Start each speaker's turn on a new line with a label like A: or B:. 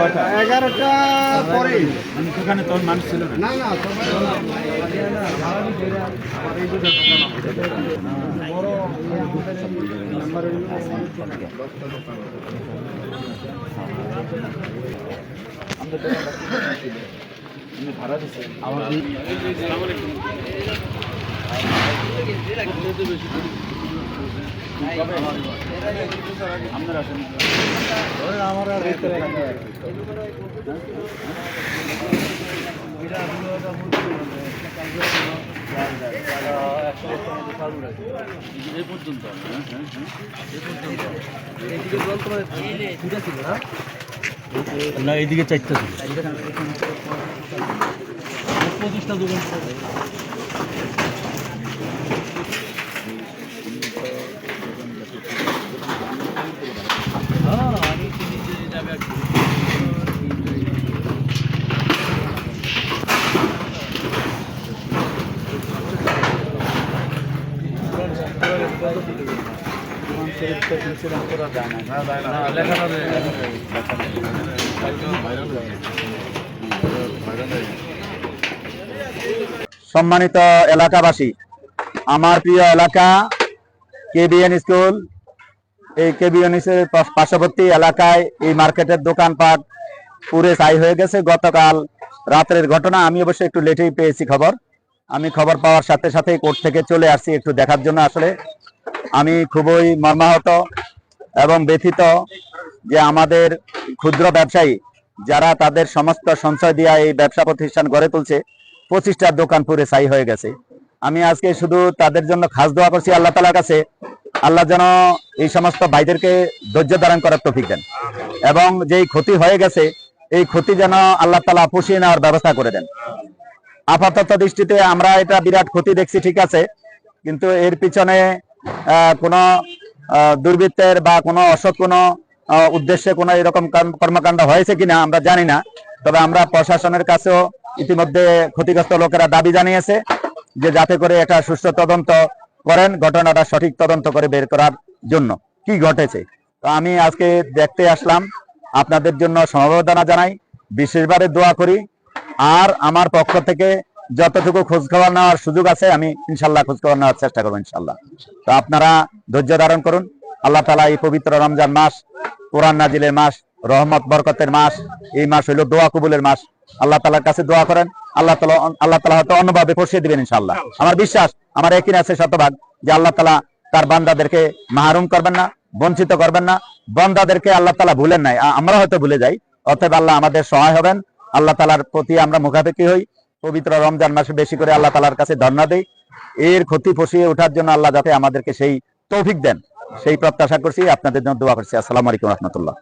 A: কয়টা?
B: এগারোটা পরে।
A: মানে সেখানে তোর মানুষ ছিল না?
B: না না
A: ভাড়া দিচ্ছে আমার এই হ্যাঁ হ্যাঁ হ্যাঁ
C: না চারটা দোকান
D: সম্মানিত এলাকাবাসী, আমার প্রিয় এলাকা কেবিএন স্কুল। এই কেবিএন স্কুলের পার্শ্ববর্তী এলাকায় এই মার্কেটের দোকানপাট পুরে ছাই হয়ে গেছে। গতকাল রাত্রের ঘটনা, আমি অবশ্য একটু লেটেই পেয়েছি খবর। আমি খবর পাওয়ার সাথে সাথে কোর্ট থেকে চলে আসছি একটু দেখার জন্য আসলে। আমি খুবই মর্মাহত এবং ব্যথিত যে আমাদের ক্ষুদ্র ব্যবসায়ী যারা তাদের সমস্ত সঞ্চয় দিয়ে এই ব্যবসা প্রতিষ্ঠান গড়ে তুলছে, পঁচিশটা দোকান পুরে ছাই হয়ে গেছে। আমি আজকে শুধু তাদের জন্য খাস দোয়া করছি আল্লাহ তালার কাছে। আল্লাহ যেন এই সমস্ত ভাইদেরকে ধৈর্য ধারণ করার তফিক দেন এবং যেই ক্ষতি হয়ে গেছে, এই ক্ষতি যেন আল্লাহ তালা পুষিয়ে নেওয়ার ব্যবস্থা করে দেন। আপাতত দৃষ্টিতে আমরা এটা বিরাট ক্ষতি দেখছি, ঠিক আছে। কিন্তু এর পিছনে কোনো দুর্বৃত্তের বা কোনো অসৎ কোনো উদ্দেশ্যে কোনো এরকম কর্ম- কর্মকাণ্ড হয়েছে কিনা আমরা জানি না। তবে আমরা প্রশাসনের কাছেও ইতিমধ্যে ক্ষতিগ্রস্ত লোকেরা দাবি জানিয়েছে যে যাতে করে এটা সুষ্ঠু তদন্ত করেন, ঘটনাটা সঠিক তদন্ত করে বের করার জন্য। কি ঘটেছে? তো আমি আজকে দেখতে আসলাম, আপনাদের জন্য সমবেদনা জানাই। বিশেষভাবে দোয়া করি আর আমার পক্ষ থেকে যতটুকু খোঁজ খবর নেওয়ার সুযোগ আছে, আমি ইনশাল্লাহ খোঁজ খবর নেওয়ার চেষ্টা করব ইনশাল্লাহ। তো আপনারা ধৈর্য ধারণ করুন। আল্লাহ তালা এই পবিত্র রমজান মাস, কোরআন নাজিলের মাস, রহমত, বরকতের মাস, এই মাস হইল দোয়া কবুলের মাস। আল্লাহ তালার কাছে দোয়া করেন। আল্লাহ তালা আল্লাহ তালা হয়তো অন্যভাবে পৌঁছে দিবেন ইনশাল্লাহ। আমার বিশ্বাস, আমার একই আছে শতভাগ, যে আল্লাহ তালা তার বান্দাদেরকে মাহরুম করবেন না, বঞ্চিত করবেন না। বন্দাদেরকে আল্লাহ তালা ভুলেন নাই। আমরা হয়তো ভুলে যাই। অতএব আল্লাহ আমাদের সহায় হবেন। আল্লাহ তালার প্রতি আমরা মুখাপেক্ষি হই। পবিত্র রমজান মাসে বেশি করে আল্লাহ তালার কাছে ধর্ণা দেই। এর ক্ষতি ফসিয়ে ওঠার জন্য আল্লাহ যাতে আমাদেরকে সেই তৌফিক দেন। সেই প্রত্যাশা করছি। আপনাদের জন্য দোয়া করছি। আসসালামু আলাইকুম রহমতুল্লাহ।